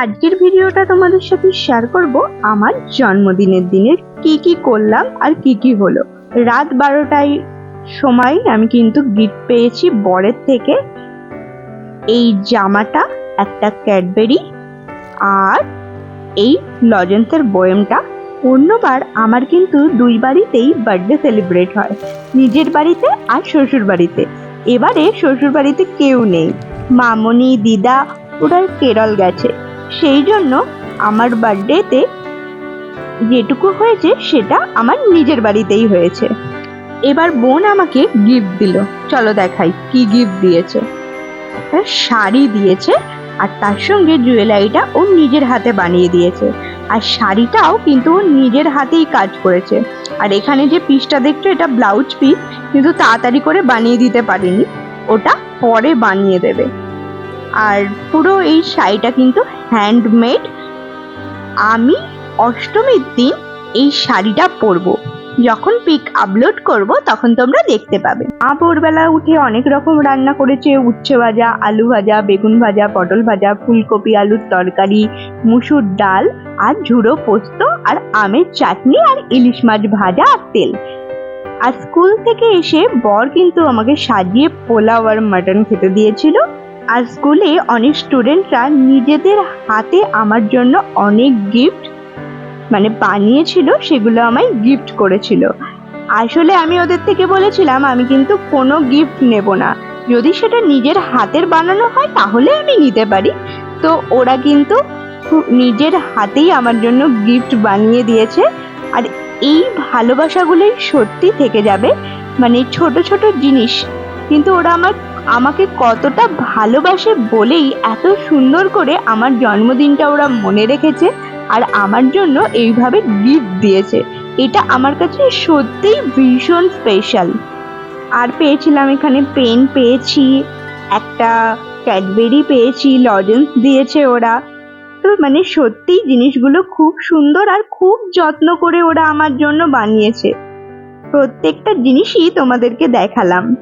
আজকের ভিডিওটা তোমাদের সাথে শেয়ার করব আমার জন্মদিনের দিনের কি কি করলাম আর কি কি হলো। রাত বারোটায় সময় আমি কিন্তু গিফট পেয়েছি বরের থেকে। এই জামাটা, একটা ক্যাডবেরি আর এই লজেন্সের বয়েমটা অন্যবার আমার কিন্তু দুই বাড়িতেই বার্থডে সেলিব্রেট হয়। নিজের বাড়িতে আর শ্বশুর বাড়িতে। এবারে শ্বশুর বাড়িতে কেউ নেই। মামনি, দিদা, ওরা কেরল গেছে। সেই জন্য আমার বার্থডেতে যেটুকু হয়েছে সেটা আমার নিজের বাড়িতেই হয়েছে। এবার বোন আমাকে গিফট দিল। চলো দেখাই কি গিফট দিয়েছে। শাড়ি দিয়েছে আর তার সঙ্গে জুয়েলারিটা ও নিজের হাতে বানিয়ে দিয়েছে। আর শাড়িটাও কিন্তু ও নিজের হাতেই কাজ করেছে। আর এখানে যে পিসটা দেখছ এটা ব্লাউজ পিস কিন্তু তাড়াতাড়ি করে বানিয়ে দিতে পারিনি। ওটা পরে বানিয়ে দেবে। আর পুরো এই শাড়িটা কিন্তু হ্যান্ডমেড আমি অষ্টমীর দিন এই শাড়িটা পরবো। যখন পিক আপলোড করব, তখন তোমরা দেখতে পাবে। মা ভোরবেলা উঠে অনেক রকম রান্না করেছে। উচ্ছে ভাজা, আলু ভাজা, বেগুন ভাজা, পটল ভাজা, ফুলকপি, আলুর তরকারি, মুসুর ডাল, আর ঝুড়ো পোস্ত, আর আমের চাটনি, আর ইলিশ মাছ ভাজা, আর তেল। আর স্কুল থেকে এসে বর কিন্তু আমাকে সাজিয়ে পোলাও আর মাটন খেতে দিয়েছিল। আর স্কুলে অনেক স্টুডেন্টরা নিজেদের হাতে আমার জন্য অনেক গিফট মানে বানিয়েছিল, সেগুলো আমায় গিফট করেছিল। আসলে আমি ওদের থেকে বলেছিলাম, আমি কিন্তু কোনো গিফট নেব না। যদি সেটা নিজের হাতের বানানো হয়, তাহলে আমি নিতে পারি। তো ওরা কিন্তু নিজের হাতেই আমার জন্য গিফট বানিয়ে দিয়েছে। আর এই ভালোবাসাগুলোই সত্যি থেকে যাবে। মানে ছোট ছোট জিনিস। কিন্তু ওরা আমার আমাকে কতটা ভালোবাসে বলেই এত সুন্দর করে আমার জন্মদিনটা ওরা মনে রেখেছে আর আমার জন্য এইভাবে গিফট দিয়েছে। এটা আমার কাছে সত্যিই ভীষণ স্পেশাল আর পেয়েছিলাম এখানে পেন পেয়েছি, একটা ক্যাডবেরি পেয়েছি লজেন্স দিয়েছে ওরা। তো মানে সত্যি জিনিসগুলো খুব সুন্দর আর খুব যত্ন করে ওরা আমার জন্য বানিয়েছে। প্রত্যেকটা জিনিসই তোমাদেরকে দেখালাম।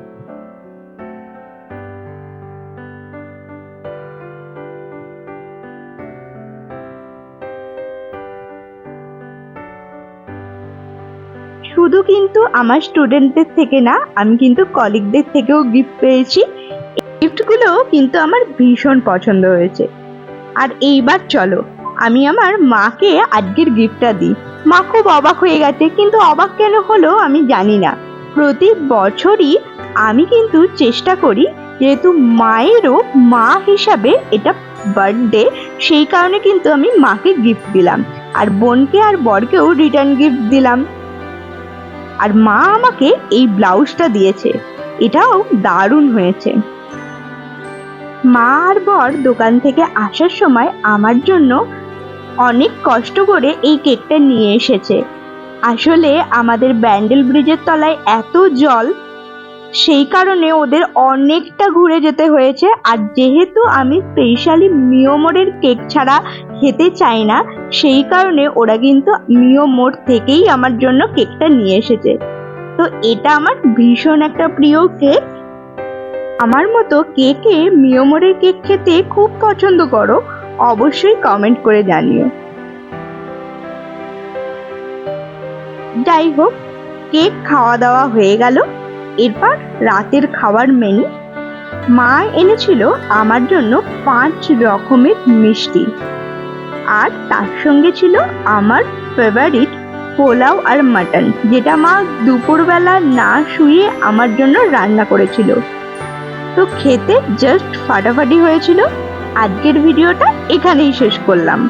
শুধু কিন্তু আমার স্টুডেন্টদের থেকে না, আমি কিন্তু কলিগদের থেকেও গিফট পেয়েছি। গিফটগুলো কিন্তু আমার ভীষণ পছন্দ হয়েছে। আর এইবার চলো, আমি আমার মাকে আজকের গিফটটা দিই। মা খুব অবাক হয়ে গেছে, কিন্তু অবাক কেন হলো আমি জানি না। প্রতি বছরই আমি কিন্তু চেষ্টা করি, যেহেতু মায়েরও মা হিসাবে এটা বার্থডে সেই কারণে কিন্তু আমি মাকে গিফট দিলাম। আর বোনকে আর বরকেও রিটার্ন গিফট দিলাম। আর মা আমাকে এই ব্লাউজটা দিয়েছে। এটাও দারুণ হয়েছে। মা আর বর দোকান থেকে আসার সময় আমার জন্য অনেক কষ্ট করে এই কেকটা নিয়ে এসেছে। আসলে আমাদের ব্যান্ডেল ব্রিজের তলায় এত জল, সেই কারণে ওদের অনেকটা ঘুরে যেতে হয়েছে। আর যেহেতু আমি স্পেশালি মিওমোরের কেক ছাড়া খেতে চায় না, সেই কারণে ওরা কিন্তু মিও মোড় থেকেই আমার জন্য কেকটা নিয়ে এসেছে। তো এটা আমার ভীষণ একটা প্রিয় কেক। আমার মতো কে কে মিও মোড়ের কেক খেতে খুব পছন্দ করো, অবশ্যই কমেন্ট করে জানিও। যাই হোক কেক খাওয়া দাওয়া হয়ে গেল। এরপর রাতের খাবার মেনু মা এনেছিল আমার জন্য পাঁচ রকমের মিষ্টি। আর তার সঙ্গে ছিল আমার ফেভারিট পোলাও আর মাটন যেটা মা দুপুরবেলা না শুয়ে আমার জন্য রান্না করেছিল। তো খেতে জাস্ট ফাটাফাটি হয়েছিল। আজকের ভিডিওটা এখানেই শেষ করলাম।